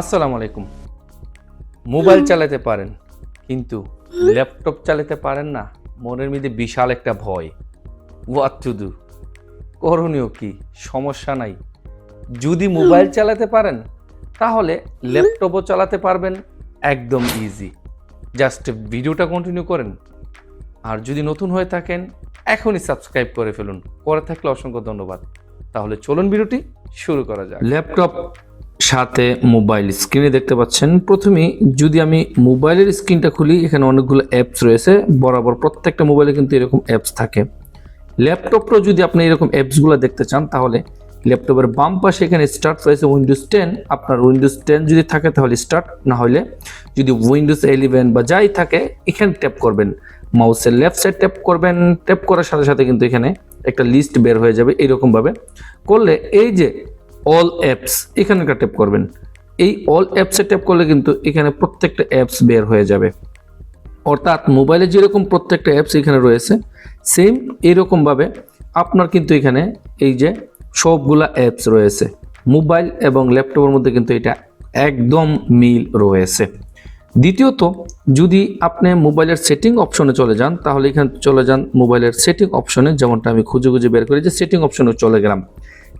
আসসালামু আলাইকুম। মোবাইল চালাতে পারেন, কিন্তু ল্যাপটপ চালাতে পারেন না। মনের মধ্যে বিশাল একটা ভয়। হোয়াট টু ডু করণীয় কি? সমস্যা নাই। যদি মোবাইল চালাতে পারেন, তাহলে ল্যাপটপও চালাতে পারবেন। একদম ইজি জাস্ট ভিডিওটা কন্টিনিউ করেন। আর যদি নতুন হয়ে থাকেন, এখনই সাবস্ক্রাইব করে ফেলুন। করে থাকলে অসংখ্য ধন্যবাদ। তাহলে চলুন ভিডিওটি শুরু করা যাক। ল্যাপটপ সাথে মোবাইল স্ক্রিনে দেখতে পাচ্ছেন। প্রথমেই যদি আমি মোবাইলের স্ক্রিনটা খুলি, এখানে অনেকগুলো অ্যাপস রয়েছে। বরাবর প্রত্যেকটা মোবাইলে কিন্তু এরকম অ্যাপস থাকে। ল্যাপটপটাও যদি আপনি এরকম অ্যাপসগুলো দেখতে চান, তাহলে ল্যাপটপের বাম পাশে এখানে স্টার্ট রয়েছে উইন্ডোজ টেন আপনার উইন্ডোজ টেন যদি থাকে, তাহলে স্টার্ট না হলে যদি উইন্ডোজ ইলেভেন বা যাই থাকে, এখানে ট্যাপ করবেন। মাউসের লেফট সাইড ট্যাপ করবেন। ট্যাপ করার সাথে সাথে কিন্তু এখানে একটা লিস্ট বের হয়ে যাবে এইরকমভাবে করলে এই যে অল অ্যাপস এখানে একটা ট্যাপ করবেন। এই অল অ্যাপসে ট্যাপ করলে কিন্তু এখানে প্রত্যেকটা অ্যাপস বের হয়ে যাবে। অর্থাৎ মোবাইলে যেরকম প্রত্যেকটা অ্যাপস এখানে রয়েছে সেম এরকমভাবে আপনার কিন্তু এখানে এই যে সবগুলা অ্যাপস রয়েছে। মোবাইল এবং ল্যাপটপের মধ্যে কিন্তু এটা একদম মিল রয়েছে। দ্বিতীয়ত, যদি আপনি মোবাইলের সেটিং অপশনে চলে যান, তাহলে এখানে চলে যান মোবাইলের সেটিং অপশনে যেমনটা আমি খুঁজে খুঁজে বের করি যে সেটিং অপশনে চলে গেলাম।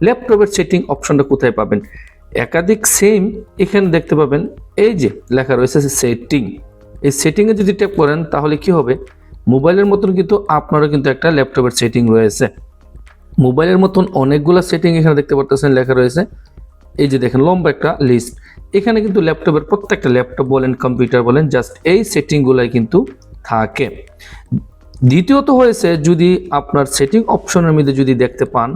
ল্যাপটপের সেটিং অপশনটা কোথায় পাবেন? একাধিক সেম এখানে দেখতে পাবেন, এই যে লেখা রয়েছে সেটিং। এই সেটিংয়ে যদি ট্যাপ করেন, তাহলে কি হবে? মোবাইলের মতন কিন্তু আপনারও কিন্তু একটা ল্যাপটপের সেটিং রয়েছে। মোবাইলের মতন অনেকগুলো সেটিং এখানে দেখতে পারতেছেন, লেখা রয়েছে। এই যে দেখেন, লম্বা একটা লিস্ট এখানে কিন্তু ল্যাপটপের প্রত্যেকটা ল্যাপটপ বলেন, কম্পিউটার বলেন জাস্ট এই সেটিংগুলাই কিন্তু থাকে। দ্বিতীয়ত হয়েছে, যদি আপনার সেটিং অপশনের মধ্যে যদি দেখতে পান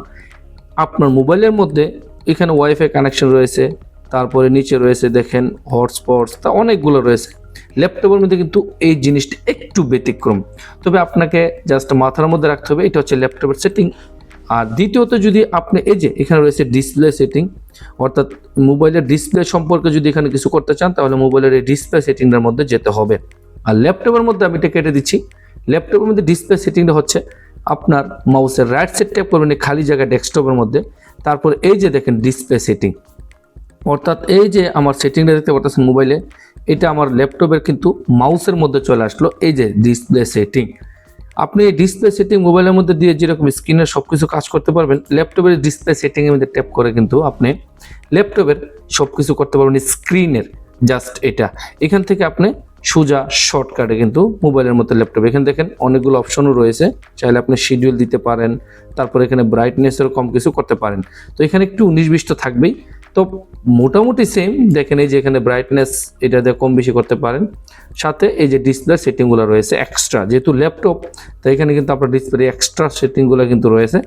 আপনার মোবাইলের মধ্যে এখানে ওয়াইফাই কানেকশন রয়েছে, তারপরে নিচে রয়েছে দেখেন হটস্পটস তা অনেকগুলো রয়েছে। ল্যাপটপের মধ্যে কিন্তু এই জিনিসটা একটু ব্যতিক্রম। তবে আপনাকে জাস্ট মাথার মধ্যে রাখতে হবে, এটা হচ্ছে ল্যাপটপের সেটিং আর দ্বিতীয়ত যদি আপনি এই যে এখানে রয়েছে ডিসপ্লে সেটিং অর্থাৎ মোবাইলের ডিসপ্লে সম্পর্কে যদি এখানে কিছু করতে চান, তাহলে মোবাইলের এই ডিসপ্লে সেটিংটার মধ্যে যেতে হবে। আর ল্যাপটপের মধ্যে আমি এটা কেটে দিচ্ছি। ল্যাপটপের মধ্যে ডিসপ্লে সেটিংটা হচ্ছে আপনার মাউসের রাইট সাইড ট্যাপ করবেন, এই খালি জায়গা ডেস্কটপের মধ্যে। তারপর এই যে দেখেন ডিসপ্লে সেটিং অর্থাৎ এই যে আমার সেটিংটা দেখতে পাচ্ছেন মোবাইলে এটা আমার ল্যাপটপের কিন্তু মাউসের মধ্যে চলে আসলো, এই যে ডিসপ্লে সেটিং আপনি এই ডিসপ্লে সেটিং মোবাইলের মধ্যে দিয়ে যেরকম স্ক্রিনের সব কিছু কাজ করতে পারবেন ল্যাপটপের ডিসপ্লে সেটিংয়ের মধ্যে ট্যাপ করে কিন্তু আপনি ল্যাপটপের সব কিছু করতে পারবেন স্ক্রিনের জাস্ট এটা। এখান থেকে আপনি সোজা শর্টকাটে কিন্তু মোবাইলের মতো ল্যাপটপ এখানে দেখেন অনেকগুলো অপশনও রয়েছে। চাইলে আপনি শিডিউল দিতে পারেন। তারপর এখানে ব্রাইটনেসের কম কিছু করতে পারেন। তো এখানে একটু উনিশ থাকবেই। তো মোটামুটি সেম দেখেন এই যে এখানে ব্রাইটনেস এটা দিয়ে কম বেশি করতে পারেন। সাথে এই যে ডিসপ্লে সেটিংগুলো রয়েছে এক্সট্রা যেহেতু ল্যাপটপ তাই এখানে কিন্তু আপনার ডিসপ্লে এক্সট্রা সেটিংগুলো কিন্তু রয়েছে।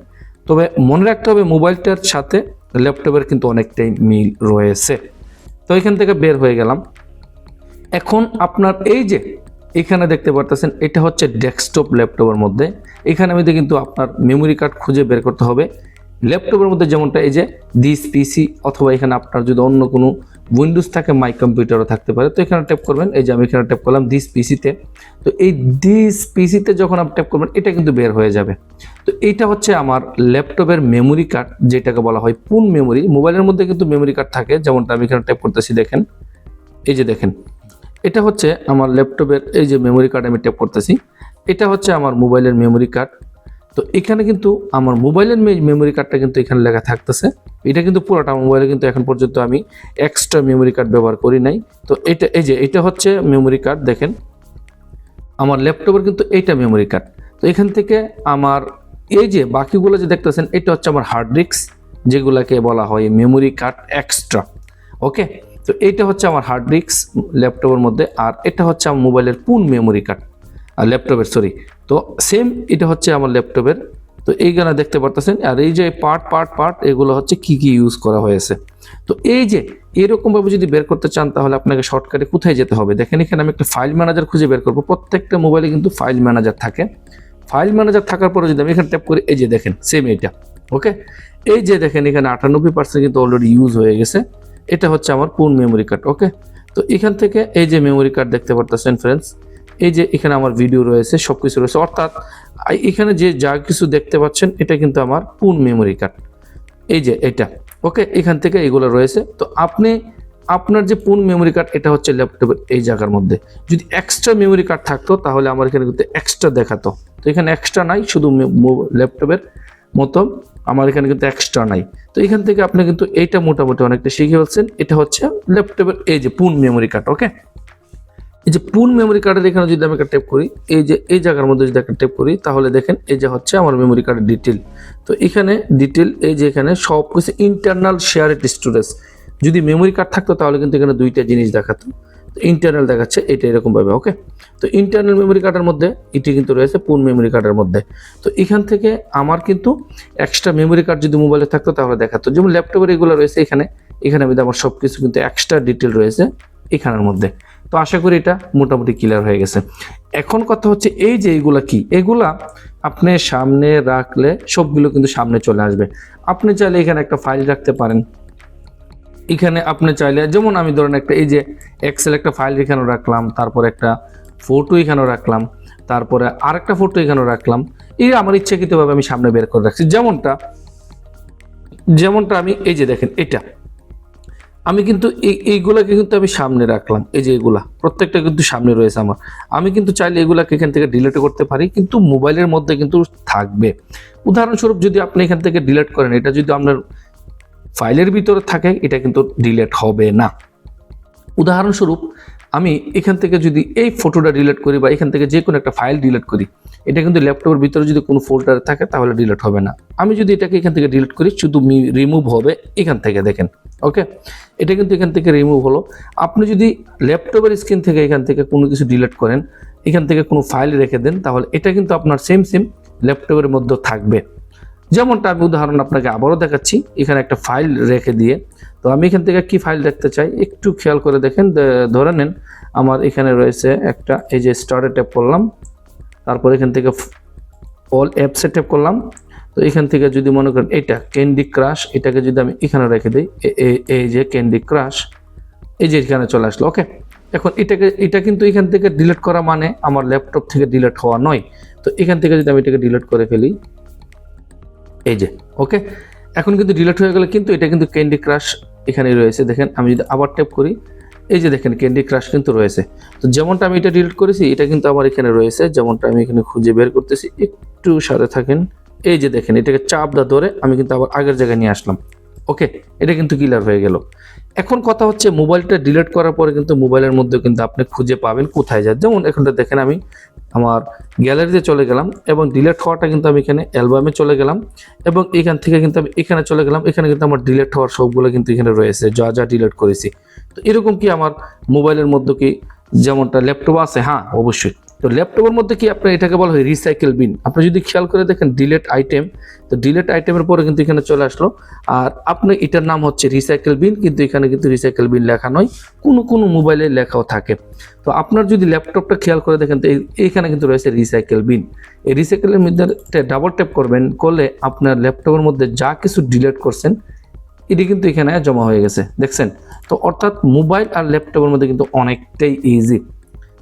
তবে মনে রাখতে হবে মোবাইলটার সাথে ল্যাপটপের কিন্তু অনেকটাই মিল রয়েছে। তো এখান থেকে বের হয়ে গেলাম। এখন আপনার এই যে এখানে দেখতে পারতেছেন, এটা হচ্ছে ডেস্কটপ ল্যাপটপের মধ্যে। এখানে মধ্যে কিন্তু আপনার মেমোরি কার্ড খুঁজে বের করতে হবে। ল্যাপটপের মধ্যে যেমনটা এই যে দিস পিসি অথবা এখানে আপনার যদি অন্য কোনো উইন্ডোজ থাকে মাই কম্পিউটারও থাকতে পারে। তো এখানে ট্যাপ করবেন, এই যে আমি এখানে ট্যাপ করলাম দিস পিসিতে তো। এই দিস পিসিতে যখন আপনি ট্যাপ করবেন, এটা কিন্তু বের হয়ে যাবে। তো এইটা হচ্ছে আমার ল্যাপটপের মেমোরি কার্ড যেটাকে বলা হয় পুন মেমোরি মোবাইলের মধ্যে কিন্তু মেমোরি কার্ড থাকে, যেমনটা আমি এখানে ট্যাপ করতেছি, দেখেন। এই যে দেখেন। এটা হচ্ছে আমার ল্যাপটপের এই যে মেমোরি কার্ড আমি ট্যাপ করতেছি। এটা হচ্ছে আমার মোবাইলের মেমোরি কার্ড তো এখানে কিন্তু আমার মোবাইলের মেমোরি কার্ডটা কিন্তু এখানে লেখা থাকতেছে। এটা কিন্তু পুরোটা মোবাইলে কিন্তু এখন পর্যন্ত আমি এক্সট্রা মেমোরি কার্ড ব্যবহার করি নাই। তো এটা এই যে এটা হচ্ছে মেমোরি কার্ড দেখেন। আমার ল্যাপটপের কিন্তু এইটা মেমোরি কার্ড তো এখান থেকে আমার এই যে বাকিগুলো যে দেখতেছেন, এটা হচ্ছে আমার হার্ড ডিস্ক যেগুলোকে বলা হয় মেমোরি কার্ড এক্সট্রা ওকে তো এইটা হচ্ছে আমার হার্ড ডিস্ক ল্যাপটপের মধ্যে, আর এটা হচ্ছে আমার মোবাইলের পুন মেমোরি কার্ড আর ল্যাপটপের সরি তো সেম এটা হচ্ছে আমার ল্যাপটপের তো এইখানে দেখতে পারতেছেন, আর এই যে পার্ট পার্ট পার্ট এগুলো হচ্ছে কি কি ইউজ করা হয়েছে। তো এই যে এরকমভাবে যদি বের করতে চান, তাহলে আপনাকে শর্টকাটে কোথায় যেতে হবে? দেখেন এখানে আমি একটা ফাইল ম্যানেজার খুঁজে বের করব। প্রত্যেকটা মোবাইলে কিন্তু ফাইল ম্যানেজার থাকে। ফাইল ম্যানেজার থাকার পরে যদি আমি এখানে ট্যাপ করি, এই যে দেখেন সেম এইটা ওকে এই যে দেখেন, এখানে আটানব্বই পার্সেন্ট কিন্তু অলরেডি ইউজ হয়ে গেছে। এটা হচ্ছে আমার পুন মেমোরি কার্ড ওকে তো এখান থেকে এই যে মেমোরি কার্ড দেখতে পারতেছেন ফ্রেন্ডস এই যে এখানে আমার ভিডিও রয়েছে সব কিছু রয়েছে। অর্থাৎ এখানে যে যা কিছু দেখতে পাচ্ছেন, এটা কিন্তু আমার পুন মেমোরি কার্ড এই যে এটা ওকে এখান থেকে এগুলো রয়েছে। তো আপনি, আপনার যে পুন মেমোরি কার্ড এটা হচ্ছে ল্যাপটপের এই জায়গার মধ্যে। যদি এক্সট্রা মেমোরি কার্ড থাকতো, তাহলে আমার এখানে কিন্তু এক্সট্রা দেখাতো। তো এখানে এক্সট্রা নাই, শুধু ল্যাপটপের মতো আমার এখানে কিন্তু এক্সট্রা নাই। তো এখান থেকে আপনি কিন্তু এইটা মোটামুটি অনেকটা শিখে ফেলছেন। এটা হচ্ছে ল্যাপটপের এই যে পুন মেমোরি কার্ড ওকে এই যে পুন মেমোরি কার্ডের এখানে যদি আমি একটা টেপ করি, এই যে, এই জায়গার মধ্যে যদি একটা টেপ করি, তাহলে দেখেন এই যে হচ্ছে আমার মেমোরি কার্ডের ডিটেল তো এখানে ডিটেল এই যে এখানে সব কিছু ইন্টারনাল শেয়ারেড স্টোরেজ যদি মেমোরি কার্ড থাকতো তাহলে কিন্তু এখানে দুইটা জিনিস দেখাতো। ইন্টারনাল দেখাচ্ছে, এটা এরকম ভাবে ওকে তো ইন্টারনাল মেমোরি কার্ডের মধ্যে, এটি কিন্তু রয়েছে পুন মেমোরি কার্ডের মধ্যে। তো এখান থেকে আমার কিন্তু এক্সট্রা মেমোরি কার্ড যদি মোবাইলে থাকতো, তাহলে দেখাতো। যেমন ল্যাপটপের এগুলো রয়েছে এখানে এখানে আমি আমার সব কিছু কিন্তু এক্সট্রা ডিটেল রয়েছে এখানের মধ্যে। তো আশা করি এটা মোটামুটি ক্লিয়ার হয়ে গেছে। এখন কথা হচ্ছে, এই যে এইগুলা কি? এগুলা আপনি সামনে রাখলে সবগুলো কিন্তু সামনে চলে আসবে। আপনি চাইলে এখানে একটা ফাইল রাখতে পারেন। এখানে আপনি চাইলে, যেমন আমি ধরেন একটা, এই যে এক্সেল একটা ফাইল এখানে রাখলাম, তারপর একটা ফটো এখানেও রাখলাম, তারপরে আরেকটা ফটো এখানেও রাখলাম, এই আমার ইচ্ছাকৃতভাবে আমি সামনে বের করে রাখছি। যেমনটা যেমনটা আমি, এই যে দেখেন, এটা। আমি কিন্তু এই, এইগুলাকে কিন্তু আমি সামনে রাখলাম, এই যে এগুলা, প্রত্যেকটা কিন্তু সামনে রয়েছে আমার। আমি কিন্তু চাইলে এগুলাকে এখান থেকে ডিলিট করতে পারি, কিন্তু মোবাইলের মধ্যে কিন্তু থাকবে। উদাহরণস্বরূপ যদি আপনি এখান থেকে ডিলিট করেন, এটা যদি আপনার ফাইলের ভিতরে থাকে, এটা কিন্তু ডিলেট হবে না। উদাহরণস্বরূপ, আমি এখান থেকে যদি এই ফটোটা ডিলিট করি বা এখান থেকে যে কোনো একটা ফাইল ডিলিট করি, এটা কিন্তু ল্যাপটপের ভিতরে যদি কোনো ফোল্ডারে থাকে, তাহলে ডিলেট হবে না। আমি যদি এটাকে এখান থেকে ডিলিট করি, শুধু রিমুভ হবে এখান থেকে, দেখেন ওকে এটা কিন্তু এখান থেকে রিমুভ হলো। আপনি যদি ল্যাপটপের স্ক্রিন থেকে এখান থেকে কোনো কিছু ডিলিট করেন, এখান থেকে কোনো ফাইল রেখে দেন, তাহলে এটা কিন্তু আপনার সেম সেম ল্যাপটপের মধ্যে থাকবে। যেমনটা আমি উদাহরণ আপনাকে আবারও দেখাচ্ছি, এখানে একটা ফাইল রেখে দিয়ে। তো আমি এখান থেকে কি ফাইল দেখতে চাই, একটু খেয়াল করে দেখেন ধরে নেন আমার এখানে রয়েছে একটা, এই যে স্টারে ট্যাপ করলাম, তারপর এখান থেকে অল অ্যাপসে ট্যাপ করলাম। তো এখান থেকে যদি মনে করেন এটা ক্যান্ডি ক্রাশ এটাকে যদি আমি এখানে রেখে দিই এই যে ক্যান্ডি ক্রাশ এই যে এখানে চলে আসলো ওকে এখন এটাকে, এটা কিন্তু এখান থেকে ডিলিট করা মানে আমার ল্যাপটপ থেকে ডিলিট হওয়া নয়। তো এখান থেকে যদি আমি এটাকে ডিলিট করে ফেলি এই যে ওকে এখন কিন্তু ডিলেট হয়ে গেলে কিন্তু এটা কিন্তু ক্যান্ডি ক্রাশ এখানে রয়েছে। দেখেন, আমি যদি আবার ট্যাপ করি, এই যে দেখেন ক্যান্ডি ক্রাশ কিন্তু রয়েছে। তো যেমনটা আমি এটা ডিলিট করেছি, এটা কিন্তু আমার এখানে রয়েছে। যেমনটা আমি এখানে খুঁজে বের করতেছি, একটু সাথে থাকেন। এই যে দেখেন, এটাকে চাপ দা ধরে আমি কিন্তু আবার আগের জায়গায় নিয়ে আসলাম। ওকে এটা কিন্তু ক্লিয়ার হয়ে গেল। এখন কথা হচ্ছে মোবাইলটা ডিলিট করার পরে কিন্তু মোবাইলের মধ্যে কিন্তু আপনি খুঁজে পাবেন কোথায় যায়। যেমন এখানটা দেখেন আমি আমার গ্যালারিতে চলে গেলাম এবং ডিলিট হওয়াটা কিন্তু আমি এখানে অ্যালবামে চলে গেলাম এবং এখান থেকে কিন্তু আমি এখানে চলে গেলাম, এখানে কিন্তু আমার ডিলিট হওয়ার সবগুলো কিন্তু এখানে রয়েছে, যা যা ডিলিট করেছি। তো এরকম কি আমার মোবাইলের মধ্যে কি যেমনটা ল্যাপটপ আছে? হ্যাঁ অবশ্যই। তো ল্যাপটপের মধ্যে কি আপনার এটাকে বলা হয় রিসাইকেল বিন আপনি যদি খেয়াল করে দেখেন ডিলেট আইটেম তো ডিলেট আইটেমের পরে কিন্তু এখানে চলে আসলো। আর আপনি এটার নাম হচ্ছে রিসাইকেল বিন কিন্তু এখানে কিন্তু রিসাইকেল বিন লেখা নয়। কোনো কোনো মোবাইলে লেখাও থাকে। তো আপনার যদি ল্যাপটপটা খেয়াল করে দেখেন, তো এই- এইখানে কিন্তু রয়েছে রিসাইকেল বিন এই রিসাইকেলের মধ্যে ডাবল ট্যাপ করবেন, করলে আপনার ল্যাপটপের মধ্যে যা কিছু ডিলেট করছেন, এটি কিন্তু এখানে জমা হয়ে গেছে। দেখছেন? তো অর্থাৎ মোবাইল আর ল্যাপটপের মধ্যে কিন্তু অনেকটাই ইজি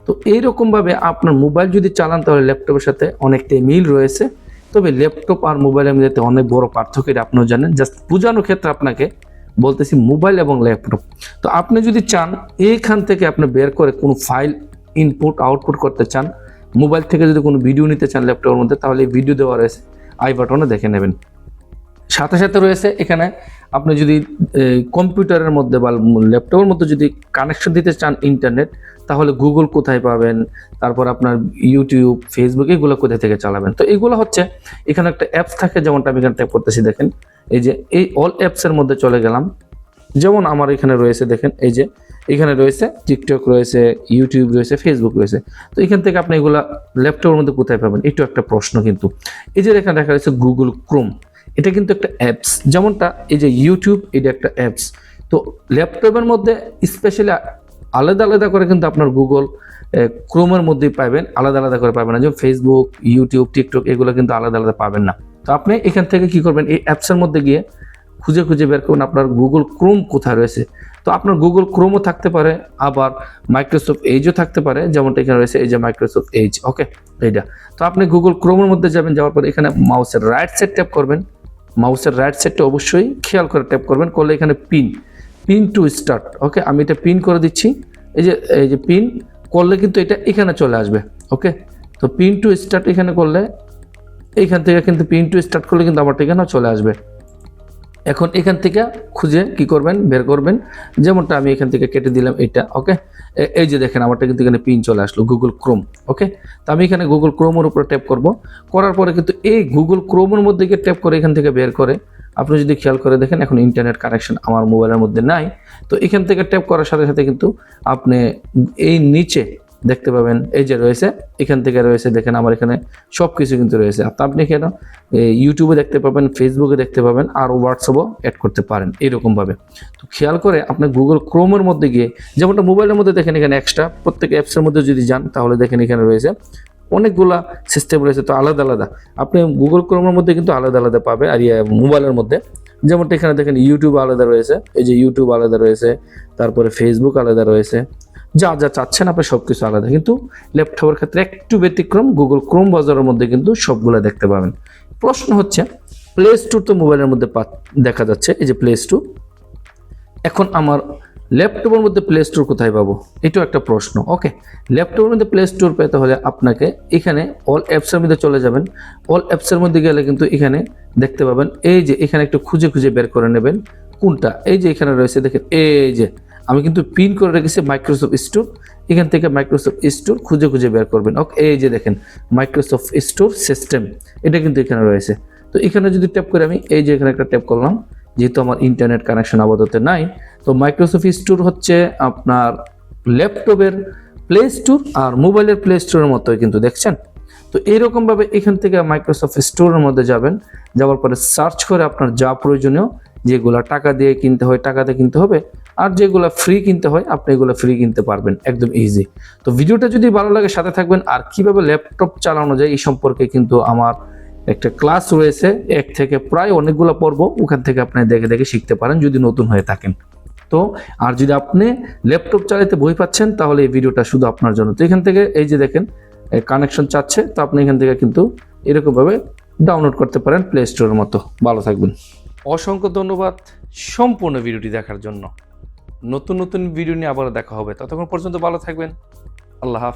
তো এইরকমভাবে আপনার মোবাইল যদি চালান, তাহলে ল্যাপটপের সাথে অনেকটাই মিল রয়েছে। তবে ল্যাপটপ আর মোবাইলের মধ্যে অনেক বড় পার্থক্য এটা আপনিও জানেন। জাস্ট বোঝানোর ক্ষেত্রে আপনাকে বলতেছি মোবাইল এবং ল্যাপটপ। তো আপনি যদি চান, এইখান থেকে আপনি বের করে কোনো ফাইল ইনপুট, আউটপুট করতে চান, মোবাইল থেকে যদি কোনো ভিডিও নিতে চান ল্যাপটপের মধ্যে, তাহলে এই ভিডিও দেওয়া রয়েছে। আই বাটনে দেখে নেবেন। সাথে সাথে রয়েছে এখানে আপনি যদি কম্পিউটারের মধ্যে বা ল্যাপটপের মধ্যে যদি কানেকশন দিতে চান ইন্টারনেট তাহলে গুগল কোথায় পাবেন? তারপর আপনার ইউটিউব ফেসবুক এগুলো কোথায় থেকে চালাবেন? তো এগুলো হচ্ছে, এখানে একটা অ্যাপস থাকে, যেমনটা আমি এখানে করতেছি, দেখেন। এই যে, এই অল অ্যাপসের মধ্যে চলে গেলাম। যেমন আমার এখানে রয়েছে, দেখেন, এই যে, এখানে রয়েছে টিকটক রয়েছে ইউটিউব রয়েছে ফেসবুক রয়েছে। তো এখান থেকে আপনি এগুলা ল্যাপটপের মধ্যে কোথায় পাবেন? এটাও একটা প্রশ্ন কিন্তু। এই যে এখানে দেখা যাচ্ছে গুগল ক্রোম এটা কিন্তু একটা অ্যাপস যেমনটা এই যে ইউটিউব এটা একটা অ্যাপস তো ল্যাপটপের মধ্যে স্পেশালি আলাদা আলাদা করে কিন্তু আপনার গুগল ক্রোমের মধ্যেই পাবেন। আলাদা আলাদা করে পাবেন না। যেমন ফেসবুক ইউটিউব টিকটক এগুলো কিন্তু আলাদা আলাদা পাবেন না। তো আপনি এখান থেকে কি করবেন? এই অ্যাপসের মধ্যে গিয়ে খুঁজে খুঁজে বের করুন আপনার গুগল ক্রোম কোথায় রয়েছে। তো আপনার গুগল ক্রোমও থাকতে পারে, আবার মাইক্রোসফট এজও থাকতে পারে, যেমনটা এখানে রয়েছে, এই যে মাইক্রোসফট এজ ওকে এইটা। তো আপনি গুগল ক্রোমের মধ্যে যাবেন, যাওয়ার পর এখানে মাউসের রাইট সাইড ট্যাপ করবেন। মাউসের রাইট সাইডটা অবশ্যই খেয়াল করে ট্যাপ করবেন। করলে এখানে pin pin to start okay আমি এটা পিন করে দিচ্ছি। এই যে এই যে পিন করলে কিন্তু এটা এখানে চলে আসবে ওকে তো পিন টু স্টার্ট এখানে করলে, এইখান থেকে কিন্তু পিন টু স্টার্ট করলে কিন্তু আমার ঠিকানা চলে আসবে। এখন এখান থেকে খুঁজে কি করবেন? বের করবেন। যেমনটা আমি এখান থেকে কেটে দিলাম এটা, ওকে? এই যে দেখেন, আমারটা কিন্তু এখানে পিন চলে আসলো গুগল ক্রোম ওকে? তো আমি এখানে গুগল ক্রোমের উপরে ট্যাপ করব। করার পরে কিন্তু এই গুগল ক্রোমের মধ্যে গিয়ে ট্যাপ করে এখান থেকে বের করে। আপনি যদি খেয়াল করে দেখেন, এখন ইন্টারনেট কানেকশন আমার মোবাইলের মধ্যে নাই। তো এখান থেকে ট্যাপ করার সাথে সাথে কিন্তু আপনি এই নিচে দেখতে পাবেন। এই যে রয়েছে, এখান থেকে রয়েছে, দেখেন আমার এখানে সব কিছু কিন্তু রয়েছে। আপনি কেন ইউটিউবে দেখতে পাবেন ফেসবুকে দেখতে পাবেন, আর হোয়াটসঅ্যাপও অ্যাড করতে পারেন এইরকমভাবে তো খেয়াল করে আপনি গুগল ক্রোমের মধ্যে গিয়ে, যেমনটা মোবাইলের মধ্যে দেখেন এখানে এক্সট্রা প্রত্যেক অ্যাপসের মধ্যে যদি যান, তাহলে দেখেন এখানে রয়েছে অনেকগুলা সিস্টেম রয়েছে, তো আলাদা আলাদা। আপনি গুগল ক্রোমের মধ্যে কিন্তু আলাদা আলাদা পাবে আর মোবাইলের মধ্যে। যেমনটা এখানে দেখেন ইউটিউব আলাদা রয়েছে, এই যে ইউটিউব আলাদা রয়েছে, তারপরে ফেসবুক আলাদা রয়েছে যা যা চাচ্ছেন আপনি সব কিছু আলাদা। কিন্তু ল্যাপটপের ক্ষেত্রে একটু ব্যতিক্রম গুগল ক্রোম বাজারের মধ্যে কিন্তু সবগুলো দেখতে পাবেন। প্রশ্ন হচ্ছে প্লে স্টোর তো মোবাইলের মধ্যে দেখা যাচ্ছে, এই যে প্লে স্টোর এখন আমার ল্যাপটপের মধ্যে প্লে স্টোর কোথায় পাবো? এটাও একটা প্রশ্ন। ওকে ল্যাপটপের মধ্যে প্লে স্টোর পেতে হলে আপনাকে এখানে অল অ্যাপসের মধ্যে চলে যাবেন। অল অ্যাপসের মধ্যে গেলে কিন্তু এখানে দেখতে পাবেন, এই যে এখানে একটু খুঁজে খুঁজে বের করে নেবেন, কোনটা? এই যে এখানে রয়েছে, দেখেন, এই যে আমি কিন্তু পিন করে রেখেছি মাইক্রোসফট স্টোর এখান থেকে মাইক্রোসফট স্টোর খুঁজে খুঁজে বের করবেন। ওকে এই যে দেখেন মাইক্রোসফট স্টোর সিস্টেম এটা কিন্তু এখানে রয়েছে। তো এখানে যদি ট্যাপ করে আমি, এই যে এখানে একটা ট্যাপ করলাম, যেহেতু আমার ইন্টারনেট কানেকশন আপাতত নাই, তো মাইক্রোসফট স্টোর হচ্ছে আপনার ল্যাপটপের প্লে স্টোর আর মোবাইলের প্লে স্টোরের মতোই কিন্তু, দেখছেন? তো এইরকমভাবে এখান থেকে মাইক্রোসফট স্টোরের মধ্যে যাবেন। যাওয়ার পরে সার্চ করে আপনার যা প্রয়োজনীয় যেগুলো টাকা দিয়ে কিনতে হয়, টাকাতে কিনতে হবে। আর যেগুলো ফ্রি কিনতে হয়, আপনি এগুলো ফ্রি কিনতে পারবেন। একদম ইজি তো ভিডিওটা যদি ভালো লাগে, সাথে থাকবেন। আর কীভাবে ল্যাপটপ চালানো যায়, এই সম্পর্কে কিন্তু আমার একটা ক্লাস রয়েছে। এক থেকে প্রায় অনেকগুলো পর্ব ওখান থেকে আপনি দেখে দেখে শিখতে পারেন, যদি নতুন হয়ে থাকেন। তো আর যদি আপনি ল্যাপটপ চালাতে বই পাচ্ছেন, তাহলে এই ভিডিওটা শুধু আপনার জন্য। তো এখান থেকে এই যে দেখেন কানেকশন চাচ্ছে। তো আপনি এখান থেকে কিন্তু এরকমভাবে ডাউনলোড করতে পারেন প্লে স্টোরের মতো। ভালো থাকবেন। অসংখ্য ধন্যবাদ সম্পূর্ণ ভিডিওটি দেখার জন্য। নতুন নতুন ভিডিও নিয়ে আবার দেখা হবে। ততক্ষণ পর্যন্ত ভালো থাকবেন। আল্লাহ হাফিজ।